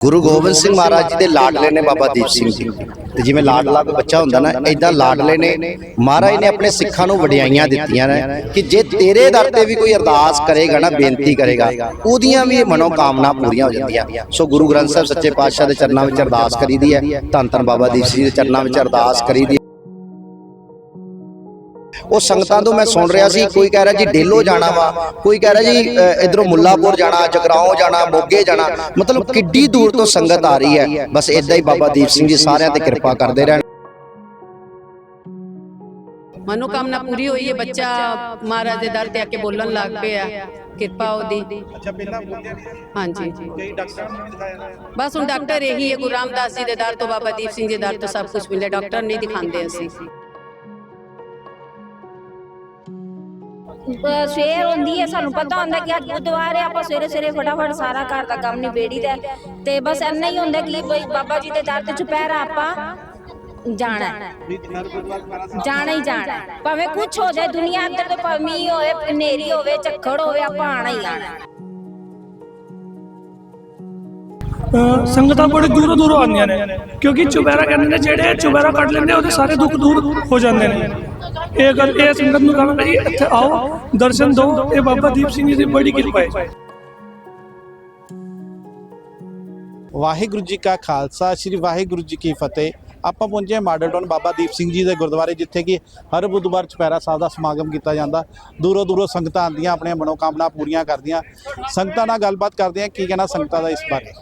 ਗੁਰੂ ਗੋਬਿੰਦ ਸਿੰਘ ਮਹਾਰਾਜ ਜੀ ਦੇ ਲਾਡਲੇ ਨੇ ਬਾਬਾ ਦੀਪ ਸਿੰਘ ਜੀ। ਤੇ ਜਿਵੇਂ ਲਾਡਲਾ ਕੋਈ ਬੱਚਾ ਹੁੰਦਾ ਨਾ ਇਦਾਂ ਲਾਡਲੇ ਨੇ ਮਹਾਰਾਜ ਨੇ ਆਪਣੇ ਸਿੱਖਾਂ ਨੂੰ ਵਡਿਆਈਆਂ ਦਿੱਤੀਆਂ ਨੇ ਕਿ ਜੇ ਤੇਰੇ ਦਰ ਤੇ ਵੀ ਕੋਈ ਅਰਦਾਸ ਕਰੇਗਾ ਨਾ ਬੇਨਤੀ ਕਰੇਗਾ ਉਹਦੀਆਂ ਵੀ ਮਨੋ ਕਾਮਨਾ ਪੂਰੀਆਂ ਹੋ ਜਾਂਦੀਆਂ। ਸੋ ਗੁਰੂ ਗ੍ਰੰਥ ਸਾਹਿਬ ਸੱਚੇ ਪਾਤਸ਼ਾਹ ਦੇ ਚਰਨਾਂ ਵਿੱਚ ਅਰਦਾਸ ਕਰੀਦੀ ਹੈ ਧੰਨ ਧੰਨ ਬਾਬਾ ਦੀਪ ਸਿੰਘ ਜੀ ਦੇ ਚਰਨਾਂ ਵਿੱਚ ਅਰਦਾਸ ਕਰੀਦੀ ਉਹ ਸੰਗਤਾਂ ਤੋਂ ਮੈਂ ਸੁਣ ਰਿਹਾ ਸੀ ਕੋਈ ਕਹਿ ਰਿਹਾ ਜੀ ਡੇਲੋ ਜਾਣਾ ਵਾ ਕੋਈ ਕਹਿ ਰਿਹਾ ਜੀ ਇਧਰੋਂ ਮੁੱਲਾਪੁਰ ਜਾਣਾ ਜਗਰਾਉਂ ਜਾਣਾ ਮੋਗੇ ਜਾਣਾ ਮਤਲਬ ਕਿੱਡੀ ਦੂਰ ਤੋਂ ਸੰਗਤ ਆ ਰਹੀ ਹੈ। ਬਸ ਇਦਾਂ ਹੀ ਬਾਬਾ ਦੀਪ ਸਿੰਘ ਜੀ ਸਾਰਿਆਂ ਤੇ ਕਿਰਪਾ ਕਰਦੇ ਰਹਿਣ। ਮਨੋਕਾਮਨਾ ਪੂਰੀ ਹੋਈ ਹੈ ਬੱਚਾ ਮਹਾਰਾਜ ਦੇ ਦਰ ਤੇ ਆ ਕੇ ਬੋਲਣ ਲੱਗ ਪਿਆ ਕਿਰਪਾ ਉਹਦੀ। ਅੱਛਾ ਪਹਿਲਾਂ ਬੋਲਿਆ ਹਾਂਜੀ। ਕਈ ਡਾਕਟਰਾਂ ਨੂੰ ਵੀ ਦਿਖਾਇਆ ਬਸ ਹੁਣ ਡਾਕਟਰ ਇਹੀ ਹੈ ਗੁਰੂ ਰਾਮਦਾਸ ਜੀ ਦੇ ਦਰ ਤੋਂ ਬਾਬਾ ਦੀਪ ਸਿੰਘ ਜੀ ਦੇ ਦਰ ਤੋਂ ਸਭ ਕੁਝ ਮਿਲਿਆ ਡਾਕਟਰ ਨਹੀਂ ਦਿਖਾਉਂਦੇ ਅਸੀਂ। ਅਹ ਸਵੇਰ ਹੁੰਦੀ ਹੈ, ਸਾਨੂੰ ਪਤਾ ਹੁੰਦਾ ਕਿ ਅੱਜ ਬੁੱਧਵਾਰ ਹੈ, ਆਪਾਂ ਸਵੇਰੇ ਸਵੇਰੇ ਫਟਾਫਟ ਸਾਰਾ ਘਰ ਦਾ ਕੰਮ ਨਿਬੇੜੀਦਾ ਹੈ। ਤੇ ਬਸ ਇੰਨਾ ਹੀ ਹੁੰਦਾ ਕਿ ਬਈ ਬਾਬਾ ਜੀ ਦੇ ਦਰ ਤੇ ਚੁਪਹਿਰਾ ਆਪਾਂ ਜਾਣਾ ਹੈ। ਵੀ ਹਰ ਗੁਰਦੁਆਰਾ ਦੁਆਰਾ ਸਾਹਿਬ ਜਾਣਾ ਹੀ ਜਾਣਾ ਹੈ। ਭਾਵੇਂ ਕੁਝ ਹੋ ਜਾਏ, ਦੁਨੀਆ ਅੰਦਰ ਤੇ ਭਾਵੇਂ ਮੀਂਹ ਹੋਵੇ, ਹਨੇਰੀ ਹੋਵੇ, ਝੱਖੜ ਹੋਵੇ, ਆਪਾਂ ਆਣਾ ਹੀ ਆਣਾ ਹੈ। ਸੰਗਤਾਂ ਬੜੇ ਦੂਰੋਂ ਦੂਰੋਂ ਆਉਂਦੀਆਂ ਨੇ, ਕਿਉਂਕਿ ਚੁਬੈਰਾ ਕਹਿੰਦੇ ਨੇ ਜਿਹੜੇ ਚੁਬੈਰਾ ਕੱਢ ਲੈਂਦੇ ਉਹਦੇ ਸਾਰੇ ਦੁੱਖ ਦੂਰ ਹੋ ਜਾਂਦੇ ਨੇ। ਇਹ ਗੱਲ, ਇਹ ਸੰਗਤ ਨੂੰ ਕਹਾਂਗਾ ਜੀ ਇੱਥੇ ਆਓ, ਦਰਸ਼ਨ ਦਿਓ, ਇਹ ਬਾਬਾ ਦੀਪ ਸਿੰਘ ਜੀ ਦੀ ਬੜੀ ਕਿਰਪਾ ਹੈ। ਵਾਹਿਗੁਰੂ ਜੀ ਕਾ ਖਾਲਸਾ, ਸ੍ਰੀ ਵਾਹਿਗੁਰੂ ਜੀ ਕੀ ਫਤਿਹ। ਆਪਾਂ ਪਹੁੰਚੇ ਹਾਂ ਮਾਡਲ ਟਾਊਨ ਬਾਬਾ ਦੀਪ ਸਿੰਘ ਜੀ ਦੇ ਗੁਰਦੁਆਰੇ, ਜਿੱਥੇ ਕਿ ਹਰ ਬੁੱਧਵਾਰ ਚੁਪਹਿਰਾ ਸਾਹਿਬ ਦਾ ਸਮਾਗਮ ਕੀਤਾ ਜਾਂਦਾ। ਦੂਰੋਂ ਦੂਰੋਂ ਸੰਗਤਾਂ ਆਉਂਦੀਆਂ, ਆਪਣੀਆਂ ਮਨੋਕਾਮਨਾ ਪੂਰੀਆਂ ਕਰਦੀਆਂ। ਸੰਗਤਾਂ ਨਾਲ ਗੱਲਬਾਤ ਕਰਦੇ ਹਾਂ, ਕੀ ਕਹਿਣਾ ਸੰਗਤਾਂ ਦਾ ਇਸ ਬਾਰੇ?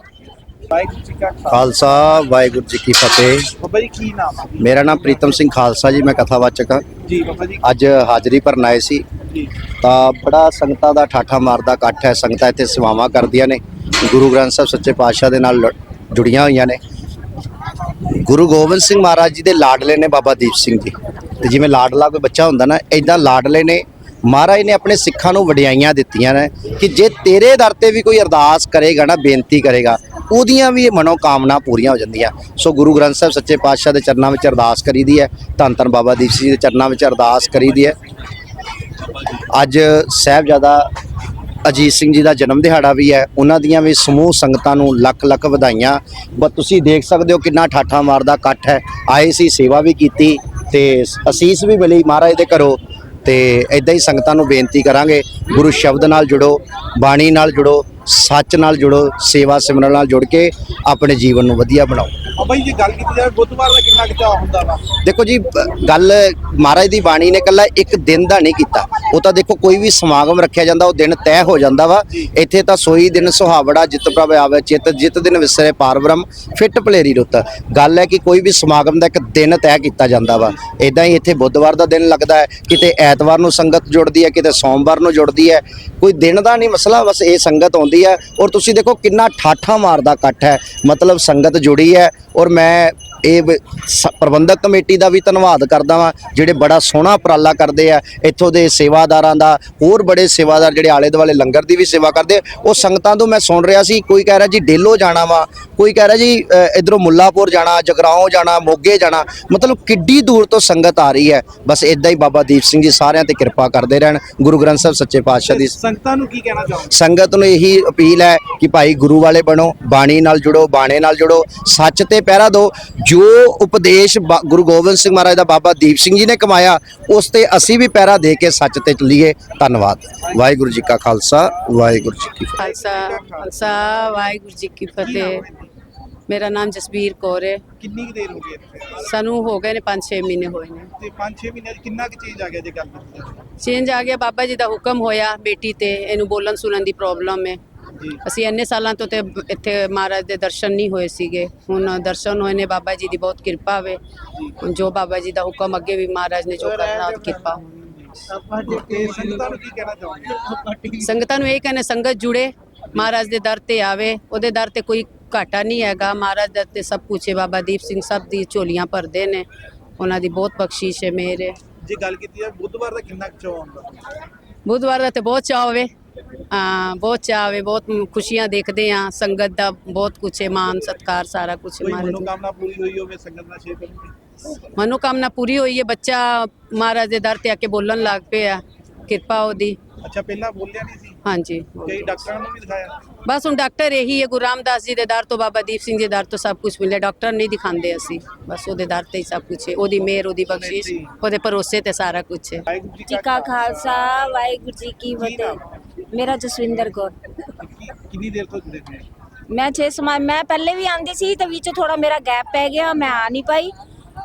ਵਾਹਿਗੁਰੂ ਜੀ ਕਾ ਖਾਲਸਾ। ਵਾਹਿਗੁਰੂ ਜੀ ਕੀ ਫਤਿਹ। ਬਾਬਾ ਜੀ ਕੀ ਨਾਮ ਹੈ ਮੇਰਾ ਨਾਮ ਪ੍ਰੀਤਮ ਸਿੰਘ ਖਾਲਸਾ ਜੀ ਮੈਂ ਕਥਾਵਾਚਕ ਹਾਂ। ਜੀ ਬਾਬਾ ਜੀ। ਅੱਜ ਹਾਜ਼ਰੀ ਭਰਨ ਆਏ ਸੀ। ਤਾਂ ਬੜਾ ਸੰਗਤਾਂ ਦਾ ਠਾਠਾ ਮਾਰਦਾ ਇਕੱਠ ਹੈ। ਸੰਗਤਾਂ ਇੱਥੇ ਸੇਵਾਵਾਂ ਕਰਦੀਆਂ ਨੇ। ਗੁਰੂ ਗ੍ਰੰਥ ਸਾਹਿਬ ਸੱਚੇ ਪਾਤਸ਼ਾਹ ਦੇ ਨਾਲ ਜੁੜੀਆਂ ਹੋਈਆਂ ਨੇ। ਗੁਰੂ ਗੋਬਿੰਦ ਸਿੰਘ ਮਹਾਰਾਜ ਜੀ ਦੇ ਲਾਡਲੇ ਨੇ ਬਾਬਾ ਦੀਪ ਸਿੰਘ ਜੀ। ਤੇ ਜਿਵੇਂ ਲਾਡਲਾ ਕੋਈ ਬੱਚਾ ਹੁੰਦਾ ਨਾ ਇਦਾਂ ਲਾਡਲੇ ਨੇ ਮਹਾਰਾਜ ਨੇ ਆਪਣੇ ਸਿੱਖਾਂ ਨੂੰ ਵਡਿਆਈਆਂ ਦਿੱਤੀਆਂ ਨੇ ਕਿ ਜੇ ਤੇਰੇ ਦਰ ਤੇ ਵੀ ਕੋਈ ਅਰਦਾਸ ਕਰੇਗਾ ਨਾ, ਬੇਨਤੀ ਕਰੇਗਾ, ਉਹਦੀਆਂ ਵੀ ਮਨੋ ਕਾਮਨਾ ਪੂਰੀਆਂ ਹੋ ਜਾਂਦੀਆਂ। ਸੋ ਗੁਰੂ ਗ੍ਰੰਥ ਸਾਹਿਬ ਸੱਚੇ ਪਾਤਸ਼ਾਹ ਦੇ ਚਰਨਾਂ ਵਿੱਚ ਅਰਦਾਸ ਕਰੀਦੀ ਹੈ, ਧੰਨ ਧੰਨ ਬਾਬਾ ਦੀਪ ਸਿੰਘ ਜੀ ਦੇ ਚਰਨਾਂ ਵਿੱਚ ਅਰਦਾਸ ਕਰੀਦੀ ਹੈ। ਅੱਜ ਸਾਹਿਬਜ਼ਾਦਾ ਅਜੀਤ ਸਿੰਘ ਜੀ ਦਾ ਜਨਮ ਦਿਹਾੜਾ ਵੀ ਹੈ, ਉਹਨਾਂ ਦੀਆਂ ਵੀ ਸਮੂਹ ਸੰਗਤਾਂ ਨੂੰ ਲੱਖ ਲੱਖ ਵਧਾਈਆਂ। ਬਸ ਤੁਸੀਂ ਦੇਖ ਸਕਦੇ ਹੋ ਕਿੰਨਾ ਠਾਠਾ ਮਾਰਦਾ ਇਕੱਠ ਹੈ। ਆਏ ਸੀ ਸੇਵਾ ਵੀ ਕੀਤੀ ਤੇ ਅਸੀਸ ਵੀ ਮਿਲੀ ਮਹਾਰਾਜ ਦੇ ਘਰੋਂ। ਤੇ ਇਦਾਂ ਹੀ ਸੰਗਤਾਂ ਨੂੰ ਬੇਨਤੀ ਕਰਾਂਗੇ, ਗੁਰੂ ਸ਼ਬਦ ਨਾਲ ਜੁੜੋ, ਬਾਣੀ ਨਾਲ ਜੁੜੋ, ਸੱਚ ਨਾਲ ਜੁੜੋ, ਸੇਵਾ ਸਿਮਰਨ ਨਾਲ ਜੁੜ ਕੇ ਆਪਣੇ ਜੀਵਨ ਨੂੰ ਵਧੀਆ ਬਣਾਓ। ਬਾਬਾ ਜੀ ਜੇ ਗੱਲ ਕੀਤੀ ਜਾਵੇ ਬੁੱਧਵਾਰ ਦਾ ਕਿੰਨਾ ਕਿਤਾ ਹੁੰਦਾ ਵਾ? ਦੇਖੋ ਜੀ ਗੱਲ ਮਹਾਰਾਜ ਦੀ ਬਾਣੀ ਨੇ ਕੱਲਾ ਇੱਕ ਦਿਨ ਦਾ ਨਹੀਂ ਕੀਤਾ। ਉਹ ਤਾਂ ਦੇਖੋ ਕੋਈ ਵੀ ਸਮਾਗਮ ਰੱਖਿਆ ਜਾਂਦਾ ਉਹ ਦਿਨ ਤੈਅ ਹੋ ਜਾਂਦਾ ਵਾ। ਇੱਥੇ ਤਾਂ ਸੋਈ ਦਿਨ ਸੁਹਾਵੜਾ ਜਿਤ ਪ੍ਰਭ ਆਵੇ ਚਿਤ ਜਿਤ ਦਿਨ ਵਿਸਰੇ ਪਾਰਬ੍ਰਹਮ ਫਿੱਟ ਭਲੇਰੀ ਰੁੱਤ। ਗੱਲ ਹੈ ਕਿ ਕੋਈ ਵੀ ਸਮਾਗਮ ਦਾ ਇੱਕ ਦਿਨ ਤੈਅ ਕੀਤਾ ਜਾਂਦਾ ਵਾ। ਇਦਾਂ ਹੀ ਇੱਥੇ ਬੁੱਧਵਾਰ ਦਾ ਦਿਨ ਲੱਗਦਾ ਹੈ ਕਿਤੇ ਐਤਵਾਰ ਨੂੰ ਸੰਗਤ ਜੁੜਦੀ ਹੈ ਕਿਤੇ ਸੋਮਵਾਰ ਨੂੰ ਜੁੜਦੀ ਹੈ। ਕੋਈ ਦਿਨ ਦਾ ਨਹੀਂ ਮਸਲਾ ਬਸ ਇਹ ਸੰਗਤ ਆਉਂਦੀ ਹੈ। ਔਰ ਤੁਸੀਂ ਦੇਖੋ ਕਿੰਨਾ ਠਾਠਾ ਮਾਰਦਾ ਇਕੱਠ ਹੈ। ਮਤਲਬ ਸੰਗਤ ਜੁੜੀ ਹੈ ਔਰ ਮੈਂ ਇਹ ਪ੍ਰਬੰਧਕ ਕਮੇਟੀ ਦਾ ਵੀ ਧੰਨਵਾਦ ਕਰਦਾ ਵਾਂ ਜਿਹੜੇ ਬੜਾ ਸੋਹਣਾ ਉਪਰਾਲਾ ਕਰਦੇ ਆ ਇੱਥੋਂ ਦੇ ਸੇਵਾਦਾਰਾਂ ਦਾ ਹੋਰ ਬੜੇ ਸੇਵਾਦਾਰ ਜਿਹੜੇ ਆਲੇ ਦੁਆਲੇ ਲੰਗਰ ਦੀ ਵੀ ਸੇਵਾ ਕਰਦੇ ਉਹ ਸੰਗਤਾਂ ਤੋਂ ਮੈਂ ਸੁਣ ਰਿਹਾ ਸੀ ਕੋਈ ਕਹਿ ਰਿਹਾ ਜੀ ਡੇਲੋ ਜਾਣਾ ਵਾ ਕੋਈ ਕਹਿ ਰਿਹਾ ਜੀ ਇਧਰੋਂ ਮੁੱਲਾਪੁਰ ਜਾਣਾ ਜਗਰਾਉਂ ਜਾਣਾ ਮੋਗੇ ਜਾਣਾ ਮਤਲਬ ਕਿੱਡੀ ਦੂਰ ਤੋਂ ਸੰਗਤ ਆ ਰਹੀ ਹੈ। ਬਸ ਇਦਾਂ ਹੀ ਬਾਬਾ ਦੀਪ ਸਿੰਘ ਜੀ ਸਾਰਿਆਂ ਤੇ ਕਿਰਪਾ ਕਰਦੇ ਰਹਿਣ ਗੁਰੂ ਗ੍ਰੰਥ ਸਾਹਿਬ ਸੱਚੇ ਪਾਤਸ਼ਾਹ ਦੀ ਸੰਗਤਾਂ ਨੂੰ ਕੀ ਕਹਿਣਾ ਚਾਹੋਗੇ? ਸੰਗਤ ਨੂੰ ਇਹੀ ਅਪੀਲ ਹੈ ਕਿ ਭਾਈ ਗੁਰੂ ਵਾਲੇ ਬਣੋ ਬਾਣੀ ਨਾਲ ਜੁੜੋ ਬਾਣੇ ਨਾਲ ਜੁੜੋ ਸੱਚ ਤੇ ਪਹਿਰਾ ਦਿਓ। ਜੋ ਉਪਦੇਸ਼ ਗੁਰੂ ਗੋਬਿੰਦ ਸਿੰਘ ਮਹਾਰਾਜ ਦਾ ਬਾਬਾ ਦੀਪ ਸਿੰਘ ਜੀ ਨੇ ਕਮਾਇਆ ਉਸ ਤੇ ਅਸੀਂ ਵੀ ਪਹਿਰਾ ਦੇ ਕੇ ਸੱਚ ਤੇ ਚੱਲੀਏ। ਧੰਨਵਾਦ। ਵਾਹਿਗੁਰੂ ਜੀ ਕਾ ਖਾਲਸਾ ਵਾਹਿਗੁਰੂ ਜੀ ਕੀ ਫਤਿਹ। ਖਾਲਸਾ ਖਾਲਸਾ ਵਾਹਿਗੁਰੂ ਜੀ ਕੀ ਫਤਿਹ। ਮੇਰਾ ਨਾਮ ਜਸਬੀਰ ਕੌਰ ਹੈ। ਕਿੰਨੀ ਕੁ ਦੇਰ ਹੋ ਗਈ ਇੱਥੇ? ਸਾਨੂੰ ਹੋ ਗਏ ਨੇ 5-6 ਮਹੀਨੇ ਹੋਏ ਨੇ। ਤੇ 5-6 ਮਹੀਨਿਆਂ 'ਚ ਕਿੰਨਾ ਕੁ ਚੇਂਜ ਆ ਗਿਆ ਜੇ ਗੱਲ ਚੇਂਜ ਆ ਗਿਆ ਬਾਬਾ ਜੀ ਦਾ ਹੁਕਮ ਹੋਇਆ ਬੇਟੀ ਤੇ ਇਹਨੂੰ ਬੋਲਣ ਸੁਣਨ ਦੀ ਪ੍ਰੋਬਲਮ ਹੈ। ਅਸੀਂ ਇੰਨੇ ਸਾਲਾਂ ਤੋਂ ਤੇ ਇੱਥੇ ਮਹਾਰਾਜ ਦੇ ਦਰਸ਼ਨ ਨਹੀਂ ਹੋਏ ਸੀਗੇ। ਹੁਣ ਦਰਸ਼ਨ ਹੋਏ ਨੇ ਬਾਬਾ ਜੀ ਦੀ ਬਹੁਤ ਕਿਰਪਾ ਵੇ ਹੁਣ ਜੋ ਬਾਬਾ ਜੀ ਦਾ ਹੁਕਮ ਅੱਗੇ ਵੀ ਮਹਾਰਾਜ ਨੇ ਜੋ ਕਰਨਾ ਉਹ ਕਿਰਪਾ ਸੰਗਤਾਂ ਨੂੰ ਕੀ ਕਹਿਣਾ ਚਾਹੋਗੇ? ਸੰਗਤਾਂ ਨੂੰ ਇਹ ਕਹਿੰਦੇ ਸੰਗਤ ਜੁੜੇ ਮਹਾਰਾਜ ਦੇ ਦਰ ਤੇ ਆਵੇ। ਉਹਦੇ ਦਰ ਤੇ ਕੋਈ ਘਾਟਾ ਨਹੀਂ ਹੈਗਾ। ਮਹਾਰਾਜ ਦਰ ਤੇ ਸਭ ਹੈ ਬਾਬਾ ਦੀਪ ਸਿੰਘ ਸਭ ਦੀ ਝੋਲੀਆਂ ਭਰਦੇ ਨੇ। ਉਹਨਾਂ ਦੀ ਬਹੁਤ ਬਖਸ਼ਿਸ਼ ਹੈ ਮੇਰੇ। ਜੇ ਗੱਲ ਕੀਤੀ ਜਾਵੇ ਬੁੱਧਵਾਰ ਦਾ ਕਿੰਨਾ ਚਾਅ ਹੁੰਦਾ ਬੁੱਧਵਾਰ ਦਾ ਤੇ ਬਹੁਤ ਚਾਅ ਹੋਵੇ। ਹਾਂ ਬਹੁਤ ਚਾਅ ਹੋਵੇ ਬਹੁਤ ਖੁਸ਼ੀਆਂ ਦੇਖਦੇ ਆ ਸੰਗਤ ਦਾ ਬਹੁਤ ਕੁਛ ਹੈ ਮਾਨ ਸਤਕਾਰ ਸਾਰਾ ਕੁਛ ਹੈ ਮਹਾਰਾਜ ਦਾ। ਮਨੋਕਾਮਨਾ ਪੂਰੀ ਹੋਈ ਹੋਵੇ ਸੰਗਤ ਨਾਲ ਸ਼ੇਅਰ ਕਰੋਗੇ ਮਨੋਕਾਮਨਾ ਪੂਰੀ ਹੋਈ ਹੈ ਬੱਚਾ ਮਹਾਰਾਜ ਦੇ ਦਰ ਤੇ ਆ ਕੇ ਬੋਲਣ ਲੱਗ ਪਿਆ ਕਿਰਪਾ ਉਹਦੀ। ਅੱਛਾ ਪਹਿਲਾਂ ਬੋਲਿਆ ਨਹੀਂ ਸੀ? ਹਾਂਜੀ। ਕਈ ਡਾਕਟਰਾਂ ਨੂੰ ਵੀ ਦਿਖਾਇਆ? ਬਸ ਹੁਣ ਡਾਕਟਰ ਇਹੀ ਹੈ ਗੁਰੂ ਰਾਮਦਾਸ ਜੀ ਦੇ ਦਰ ਤੋਂ ਬਾਬਾ ਦੀਪ ਸਿੰਘ ਜੀ ਦੇ ਦਰ ਤੋਂ ਸਭ ਕੁਝ ਮਿਲਿਆ। ਡਾਕਟਰ ਨਹੀਂ ਦਿਖਾਉਂਦੇ ਅਸੀਂ। ਬਸ ਉਹਦੇ ਦਰ ਤੇ ਹੀ ਸਭ ਕੁਝ ਹੈ। ਉਹਦੀ ਮਿਹਰ ਉਹਦੀ ਬਖਸ਼ਿਸ਼ ਉਹਦੇ ਭਰੋਸੇ ਤੇ ਸਾਰਾ ਕੁਝ ਹੈ। ਵਾਹਿਗੁਰੂ ਜੀ ਜੀ ਕਾ ਖਾਲਸਾ। ਵਾਹਿਗੁਰੂ ਜੀ ਕੀ ਫਤਿਹ। ਮੇਰਾ ਜਸਵਿੰਦਰ ਕੀ- ਕਿੰਨੀ ਦੇਰ ਤੋਂ ਜੁੜੇ ਹੋ? ਮੈਂ ਛੇ ਸਮਾਂ ਮੈਂ ਪਹਿਲੇ ਵੀ ਆਂਦੀ ਸੀ ਤੇ ਵਿੱਚ ਥੋੜਾ ਮੇਰਾ ਗੈਪ ਪੈ ਗਿਆ ਮੈਂ ਆ ਨਹੀਂ ਪਾਈ।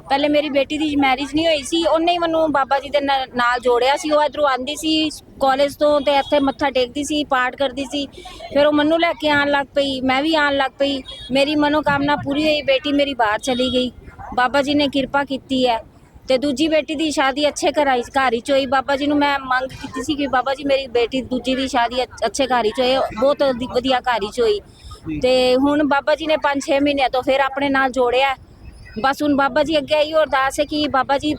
ਪਹਿਲੇ ਮੇਰੀ ਬੇਟੀ ਦੀ ਮੈਰਿਜ ਨਹੀਂ ਹੋਈ ਸੀ ਉਹਨੇ ਹੀ ਮੈਨੂੰ ਬਾਬਾ ਜੀ ਦੇ ਨਾ- ਨਾਲ ਜੋੜਿਆ ਸੀ। ਉਹ ਇਧਰੋਂ ਆਂਦੀ ਸੀ ਕਾਲਜ ਤੋਂ ਤੇ ਇੱਥੇ ਮੱਥਾ ਟੇਕਦੀ ਸੀ ਪਾਠ ਕਰਦੀ ਸੀ। ਫਿਰ ਉਹ ਮੈਨੂੰ ਲੈ ਕੇ ਆਣ ਲੱਗ ਪਈ ਮੈਂ ਵੀ ਆਣ ਲੱਗ ਪਈ। ਮੇਰੀ ਮਨੋਕਾਮਨਾ ਪੂਰੀ ਹੋਈ ਬੇਟੀ ਮੇਰੀ ਬਾਹਰ ਚਲੀ ਗਈ। ਬਾਬਾ ਜੀ ਨੇ ਕਿਰਪਾ ਕੀਤੀ ਹੈ। ਤੇ ਦੂਜੀ ਬੇਟੀ ਦੀ ਸ਼ਾਦੀ ਅੱਛੇ ਘਰਾਂ ਘਰ ਵਿੱਚ ਹੋਈ। ਬਾਬਾ ਜੀ ਨੂੰ ਮੈਂ ਮੰਗ ਕੀਤੀ ਸੀ ਕਿ ਬਾਬਾ ਜੀ ਮੇਰੀ ਬੇਟੀ ਦੂਜੀ ਦੀ ਸ਼ਾਦੀ ਅੱਛ- ਘਰ ਵਿੱਚ ਹੋਏ। ਬਹੁਤ ਵਧੀ- ਵਧੀਆ ਘਰ ਵਿੱਚ ਹੋਈ। ਤੇ ਹੁਣ ਬਾਬਾ ਜੀ ਨੇ 5-6 ਮਹੀਨਿਆਂ ਤੋਂ ਫਿਰ ਆਪਣੇ ਨਾਲ ਜੋੜਿਆ। ਬਸ ਹੁਣ ਬਾਬਾ ਜੀ ਅੱਗੇ ਇਹੀ ਅਰਦਾਸ ਹੈ ਕਿ ਬਾਬਾ ਜੀ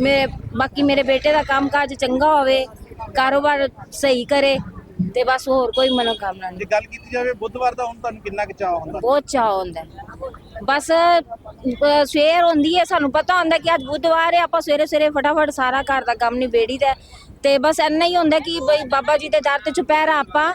ਮੇਰੇ ਬਾਕੀ ਮੇਰੇ ਬੇਟੇ ਦਾ ਕੰਮਕਾਜ ਚੰਗਾ ਹੋਵੇ ਕਾਰੋਬਾਰ ਸਹੀ ਕਰੇ ਤੇ ਬਸ ਹੋਰ ਕੋਈ ਮਨੋਕਾਮਨਾ ਜੇ ਨਹੀਂ। ਗੱਲ ਕੀਤੀ ਜਾਵੇ ਬੁੱਧਵਾਰ ਦਾ ਹੁਣ ਤੁਹਾਨੂੰ ਕਿੰਨਾ ਕੁ ਚਾਹ ਹੁੰਦਾ? ਬਹੁਤ ਚਾਅ ਹੁੰਦਾ। ਹੈ। ਬਸ ਅਹ, ਸਵੇਰ ਹੁੰਦੀ ਹੈ ਸਾਨੂੰ ਪਤਾ ਹੁੰਦਾ ਕਿ ਅੱਜ ਬੁੱਧਵਾਰ ਹੈ ਆਪਾਂ ਸਵੇਰੇ ਸਵੇਰੇ ਫਟਾਫਟ ਸਾਰਾ ਘਰ ਦਾ ਕੰਮ ਨਿਬੇੜੀਦਾ ਹੈ। ਤੇ ਬਸ ਇੰਨਾ ਹੀ ਹੁੰਦਾ ਕਿ ਬਈ ਬਾਬਾ ਜੀ ਦੇ ਦਰ ਤੇ ਚੁਪਹਿਰਾ ਆਪਾਂ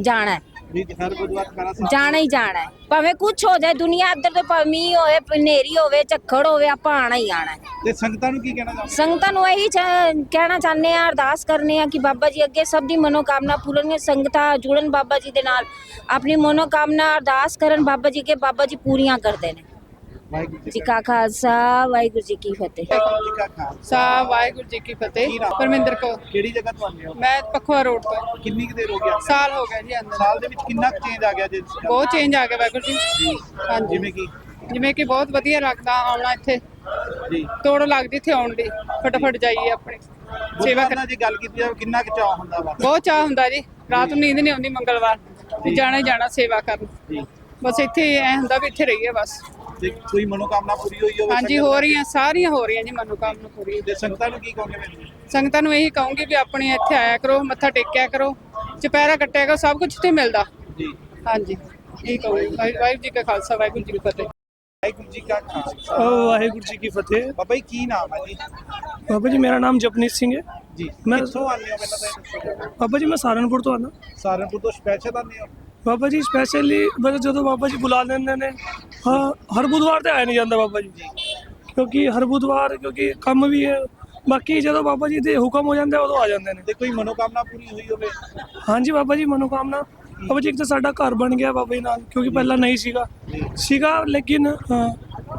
ਜਾਣਾ ਹੈ। ਜੀ ਹਰ ਬੁੱਧਵਾਰ ਕਰਾ ਸਾਹਿਬ ਜਾਣਾ ਹੀ ਜਾਣਾ ਹੈ। ਭਾਵੇਂ ਕੁਝ ਹੋ ਜਾਏ ਦੁਨੀਆ ਇੱਧਰ ਤੇ ਭਾਵੇਂ ਮੀਂਹ ਹੋਵੇ ਹਨੇਰੀ ਹੋਵੇ ਝੱਖੜ ਹੋਵੇ ਆਪਾਂ ਆਣਾ ਹੀ ਆਣਾ ਹੈ। ਤੇ ਸੰਗਤਾਂ ਨੂੰ ਕੀ ਕਹਿਣਾ ਚਾਹੁੰਦੇ ਸੰਗਤਾਂ ਨੂੰ ਇਹੀ ਚ- ਕਹਿਣਾ ਚਾਹੁੰਦੇ ਆ ਅਰਦਾਸ ਕਰਨੇ ਆ ਕਿ ਬਾਬਾ ਜੀ ਅੱਗੇ ਸਭ ਦੀ ਮਨੋਕਾਮਨਾ ਪੂਰਨ ਸੰਗਤਾਂ ਜੁੜਨ ਬਾਬਾ ਜੀ ਦੇ ਨਾਲ। ਆਪਣੀ ਮਨੋਕਾਮਨਾ ਅਰਦਾਸ ਕਰਨ ਬਾਬਾ ਜੀ ਕੇ ਬਾਬਾ ਜੀ ਪੂਰੀਆਂ ਕਰਦੇ ਨੇ। ਵਾਹਿਗੁਰੂ ਜੀ ਕਾ ਖਾਲਸਾ ਵਾਹਿਗੁਰੂ ਜੀ ਕੀ ਫਤਿਹ। ਵਾਹਿਗੁਰੂ ਜੀ ਕਾ ਖਾਲਸਾ। ਸਾ ਵਾਹਿਗੁਰੂ ਜੀ ਕੀ ਫਤਿਹ? ਪਰਮਿੰਦਰ ਕੌਰ। ਕਿਹੜੀ ਜਗ੍ਹਾ ਤੋਂ ਆਉਂਦੇ ਹੋ? ਮੈਂ ਪਖਵਾ ਰੋਡ ਤੋਂ। ਕਿੰਨੀ ਕੁ ਦੇਰ ਹੋ ਗਈ ਸਾਲ ਹੋ ਗਿਆ ਜੀ ਅੰਦਰ। ਸਾਲ ਦੇ ਵਿੱਚ ਕਿੰਨਾ ਕੁ ਚੇਂਜ ਆ ਗਿਆ ਜੀ? ਬਹੁਤ ਚੇਂਜ ਆ ਗਿਆ ਵਾਹਿਗੁਰੂ ਜੀ। ਹਾਂਜੀ। ਜਿਵੇਂ ਕਿ? ਜਿਵੇਂ ਕਿ ਬਹੁਤ ਵਧੀਆ ਲੱਗਦਾ ਆਉਣਾ ਇੱਥੇ। ਜੀ। ਤੋੜ ਲੱਗਦੀ ਇੱਥੇ ਆਉਣ ਦੀ। ਫਟਾਫਟ ਜਾਈਏ ਆਪਣੇ। ਸੇਵਾ ਬੁੱਧਵਾਰ ਕਰ ਨਾਲ ਜੇ ਗੱਲ ਕੀਤੀ ਜਾਵੇ ਕਿੰਨਾ ਕੁ ਚਾਹ ਹੁੰਦਾ ਵਾ? ਬਹੁਤ ਚਾਹ ਹੁੰਦਾ ਜੀ। ਰਾਤ ਨੂੰ ਨੀਂਦ ਨਹੀਂ ਆਉਂਦੀ ਮੰਗਲਵਾਰ। ਜਾਣਾ ਜਾਣਾ ਸੇਵਾ ਕਰਨ। ਜੀ। ਬਸ ਇੱਥੇ ਐ ਹੁੰਦਾ ਵੀ ਇੱਥੇ ਰਹੀਏ ਬਸ। ਤੇ ਕੋਈ ਮਨੋਕਾਮਨਾ ਪੂਰੀ ਹੋਈ ਹੋਵੇ ਹਾਂਜੀ ਹੋ ਰਹੀਆਂ ਸਾਰੀਆਂ ਹੋ ਰਹੀਆਂ ਜੀ ਮਨੋਕਾਮਨਾ ਪੂਰੀ। ਤੇ ਸੰਗਤਾਂ ਨੂੰ ਕੀ ਕਹੋਗੇ ਮੈਨੂੰ ਸੰਗਤਾਂ ਨੂੰ ਇਹੀ ਕਹੂੰਗੀ ਵੀ ਆਪਣੇ ਇੱਥੇ ਆਇਆ ਕਰੋ ਮੱਥਾ ਟੇਕਿਆ ਕਰੋ ਚੁਪਹਿਰਾ ਕੱਟਿਆ ਕਰੋ ਸਭ ਕੁਝ ਇੱਥੇ ਮਿਲਦਾ। ਜੀ। ਹਾਂਜੀ ਇਹ ਕਹੂੰਗੀ। ਵਾਹਿ- ਵਾਹਿਗੁਰੂ ਜੀ ਕਾ ਖਾਲਸਾ ਵਾਹਿਗੁਰੂ ਜੀ ਕੀ ਫਤਿਹ। ਵਾਹਿਗੁਰੂ ਜੀ ਕਾ ਖਾਲਸਾ। ਵਾਹਿਗੁਰੂ ਜੀ ਕੀ ਫਤਿਹ। ਬਾਬਾ ਜੀ ਕੀ ਨਾਮ ਹੈ ਜੀ? ਬਾਬਾ ਜੀ ਮੇਰਾ ਨਾਮ ਜਪਨੀਤ ਸਿੰਘ ਹੈ। ਜੀ। ਮੈਂ- ਕਿੱਥੋਂ ਆਉਂਦੇ ਹੋ ਪਹਿਲਾਂ ਤਾਂ ਇਹ ਦੱਸੋ। ਬਾਬਾ ਜੀ ਮੈਂ ਸਹਾਰਨਪੁਰ ਤੋਂ ਆਨਾ ਸਹਾਰਨਪੁਰ ਤੋਂ ਸਪੈਸ਼ਲ ਆਉਂਦੇ ਹੋ? ਬਾਬਾ ਜੀ ਸਪੈਸ਼ਲੀ ਬਸ ਜਦੋਂ ਬਾਬਾ ਜੀ ਬੁਲਾ ਲੈਂਦੇ ਨੇ ਹਾਂ ਹਰ ਬੁੱਧਵਾਰ ਤੇ ਆਇਆ ਨਹੀਂ ਜਾਂਦਾ ਬਾਬਾ ਜੀ। ਕਿਉਂਕਿ ਹਰ ਬੁੱਧਵਾਰ ਕਿਉਂਕਿ ਕੰਮ ਵੀ ਹੈ। ਬਾਕੀ ਜਦੋਂ ਬਾਬਾ ਜੀ ਦੇ ਹੁਕਮ ਹੋ ਜਾਂਦੇ ਉਦੋਂ ਆ ਜਾਂਦੇ ਨੇ। ਤੇ ਕੋਈ ਮਨੋਕਾਮਨਾ ਪੂਰੀ ਹੋਈ ਹੋਵੇ? ਹਾਂਜੀ ਬਾਬਾ ਜੀ ਮਨੋਕਾਮਨਾ। ਬਾਬਾ ਜੀ ਇੱਕ ਤਾਂ ਸਾਡਾ ਘਰ ਬਣ ਗਿਆ ਬਾਬਾ ਜੀ ਨਾਲ ਕਿਉਂਕਿ ਪਹਿਲਾਂ ਨਹੀਂ ਸੀਗਾ। ਸੀਗਾ ਲੇਕਿਨ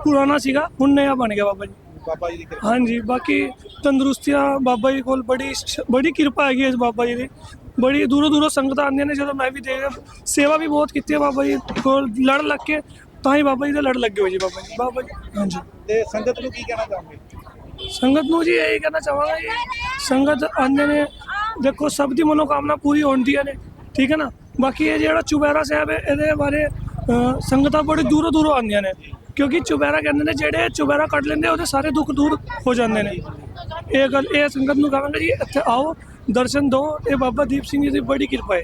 ਪੁਰਾਣਾ ਸੀਗਾ ਹੁਣ ਨया ਬਣ ਗਿਆ ਬਾਬਾ ਜੀ। ਬਾਬਾ ਜੀ ਦੀ ਕਿਰਪਾ। ਹਾਂਜੀ ਬਾਕੀ ਤੰਦਰੁਸਤੀਆਂ ਬਾਬਾ ਜੀ ਕੋਲ ਬੜੀ ਬੜੀ ਕਿਰਪਾ ਹੈਗੀ ਹੈ ਇਸ ਬਾਬਾ ਜੀ ਦੀ। ਬੜੀ ਦੂਰੋਂ ਦੂਰੋਂ ਸੰਗਤਾਂ ਆਉਂਦੀਆਂ ਨੇ ਜਦੋਂ ਮੈਂ ਵੀ ਦੇਖ ਸੇਵਾ ਵੀ ਬਹੁਤ ਕੀਤੀ ਹੈ ਬਾਬਾ ਜੀ। ਕੋਲ ਲੜ ਲੱਗ ਕੇ ਤਾਂ ਹੀ ਬਾਬਾ ਜੀ ਦੇ ਲੜ ਲੱਗੇ ਹੋਏ ਜੀ ਬਾਬਾ ਜੀ। ਬਾਬਾ ਜੀ ਹਾਂਜੀ। ਤੇ ਸੰਗਤ ਨੂੰ ਕੀ ਕਹਿਣਾ ਚਾਹੋਗੇ? ਸੰਗਤ ਨੂੰ ਜੀ ਇਹੀ ਕਹਿਣਾ ਚਾਹਾਂਗਾ ਜੀ ਸੰਗਤ ਆਉਂਦੇ ਨੇ ਦੇਖੋ ਸਭ ਦੀ ਮਨੋਕਾਮਨਾ ਪੂਰੀ ਹੁੰਦੀਆਂ ਨੇ ਠੀਕ ਹੈ ਨਾ? ਬਾਕੀ ਇਹ ਜਿਹੜਾ ਚੁਬੈਰਾ ਸਾਹਿਬ ਹੈ ਇਹਦੇ ਬਾਰੇ ਅ, ਸੰਗਤਾਂ ਬੜੀ ਦੂਰੋਂ ਦੂਰੋਂ ਆਉਂਦੀਆਂ ਨੇ ਕਿਉਂਕਿ ਚੁਬੈਰਾ ਕਹਿੰਦੇ ਨੇ ਜਿਹੜੇ ਚੁਬੈਰਾ ਕੱਢ ਲੈਂਦੇ ਉਹਦੇ ਸਾਰੇ ਦੁੱਖ ਦੂਰ ਹੋ ਜਾਂਦੇ ਨੇ। ਇਹ ਗੱਲ ਇਹ ਸੰਗਤ ਨੂੰ ਕਹਾਂਗਾ ਜੀ ਇੱਥੇ ਆਓ ਦਰਸ਼ਨ ਦਿਓ ਇਹ ਬਾਬਾ ਦੀਪ ਸਿੰਘ ਜੀ ਦੀ ਬੜੀ ਕਿਰਪਾ ਹੈ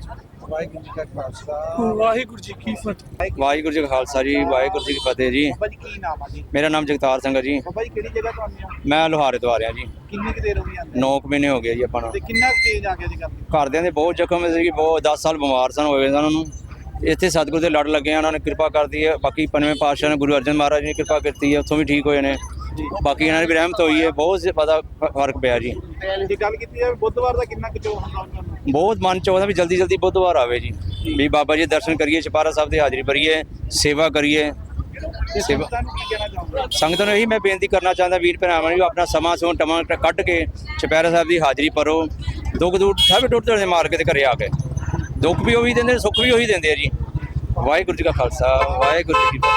ਵਾਹਿਗੁਰੂ ਜੀ ਕਾ ਖਾਲਸਾ। ਵਾਹਿਗੁਰੂ ਜੀ ਕੀ ਫਤਿਹ। ਵਾਹਿਗੁਰੂ ਜੀ ਕਾ ਖਾਲਸਾ ਜੀ ਵਾਹਿਗੁਰੂ ਜੀ ਕੀ ਫਤਿਹ ਜੀ। ਬਾਬਾ ਜੀ ਕੀ ਨਾਮ ਆ ਜੀ? ਮੇਰਾ ਨਾਮ ਜਗਤਾਰ ਸਿੰਘ ਹੈ ਜੀ। ਬਾਬਾ ਜੀ ਕਿਹੜੀ ਜਗ੍ਹਾ ਤੋਂ ਆਉਂਦੇ ਹੋ? ਮੈਂ ਲੋਹਾਰੇ ਤੋਂ ਆ ਰਿਹਾ ਜੀ। ਕਿੰਨੀ ਕੁ ਦੇਰ ਹੋ ਗਈ ਆਉਂਦੇ 9 ਮਹੀਨੇ ਹੋ ਗਏ ਜੀ ਆਪਾਂ ਨੂੰ। ਤੇ ਕਿੰਨਾ ਚੇਂਜ ਆ ਗਿਆ ਜੀ ਕਰਦੇ? ਘਰਦਿਆਂ ਦੇ ਬਹੁਤ ਜ਼ਖਮ ਸੀ ਬਹੁਤ 10 ਸਾਲ ਬਿਮਾਰ ਸਨ ਹੋਏ ਸਨ ਉਹਨਾਂ ਨੂੰ। ਇੱਥੇ ਸਤਿਗੁਰੂ ਦੇ ਲੜ ਲੱਗੇ ਆ ਉਹਨਾਂ ਨੇ ਕਿਰਪਾ ਕਰਦੀ ਹੈ। ਬਾਕੀ ਪੰਜਵੇਂ ਪਾਤਸ਼ਾਹ ਨੇ ਗੁਰੂ ਅਰਜਨ ਮਹਾਰਾਜ ਨੇ ਕਿਰਪਾ ਕੀਤੀ ਹੈ ਉੱਥੋਂ ਵੀ ਠੀਕ ਹੋਏ ਨੇ। ਬਾਕੀ ਇਹਨਾਂ ਦੀ ਵੀ ਰਹਿਮਤ ਹੋਈ ਹੈ ਬਹੁਤ ਜ਼ਿਆਦਾ ਫ਼ਰਕ ਪਿਆ ਜੀ। ਜੇ ਗੱਲ ਕੀਤੀ ਜਾਵੇ ਬੁੱਧਵਾਰ ਦਾ ਕਿੰਨਾ ਕੁ ਚੋ ਹੁੰਦਾ ਉਹਨਾਂ ਨੂੰ? ਬਹੁਤ ਮਨ ਚ ਆਉਂਦਾ ਵੀ ਜਲਦੀ ਜਲਦੀ ਬੁੱਧਵਾਰ ਆਵੇ ਜੀ। ਵੀ ਬਾਬਾ ਜੀ ਦਰਸ਼ਨ ਕਰੀਏ ਛਪਾਰਾ ਸਾਹਿਬ ਦੀ ਹਾਜ਼ਰੀ ਭਰੀਏ ਸੇਵਾ ਕਰੀਏ। ਸੇਵਾ ਸੰਗਤਾਂ ਨੂੰ ਇਹੀ ਮੈਂ ਬੇਨਤੀ ਕਰਨਾ ਚਾਹੁੰਦਾ ਵੀਰ ਭਰਾਵਾਂ ਨੂੰ ਆਪਣਾ ਸਮਾਂ ਸਮਾਂ ਟਮਾ ਕੱਢ ਕੇ ਚੁਪਹਿਰਾ ਸਾਹਿਬ ਦੀ ਹਾਜ਼ਰੀ ਭਰੋ। ਦੁੱਖ ਦੂਰ ਸਭ ਟੁੱਟ ਦੇ ਮਾਰ ਕੇ ਤੇ ਘਰੇ ਆ ਕੇ। ਦੁੱਖ ਵੀ ਉਹੀ ਦਿੰਦੇ ਸੁੱਖ ਵੀ ਉਹੀ ਦਿੰਦੇ ਆ ਜੀ। ਵਾਹਿਗੁਰੂ ਜੀ ਕਾ ਖਾਲਸਾ ਵਾਹਿਗੁਰੂ ਜੀ ਕੀ ਫਤਿਹ।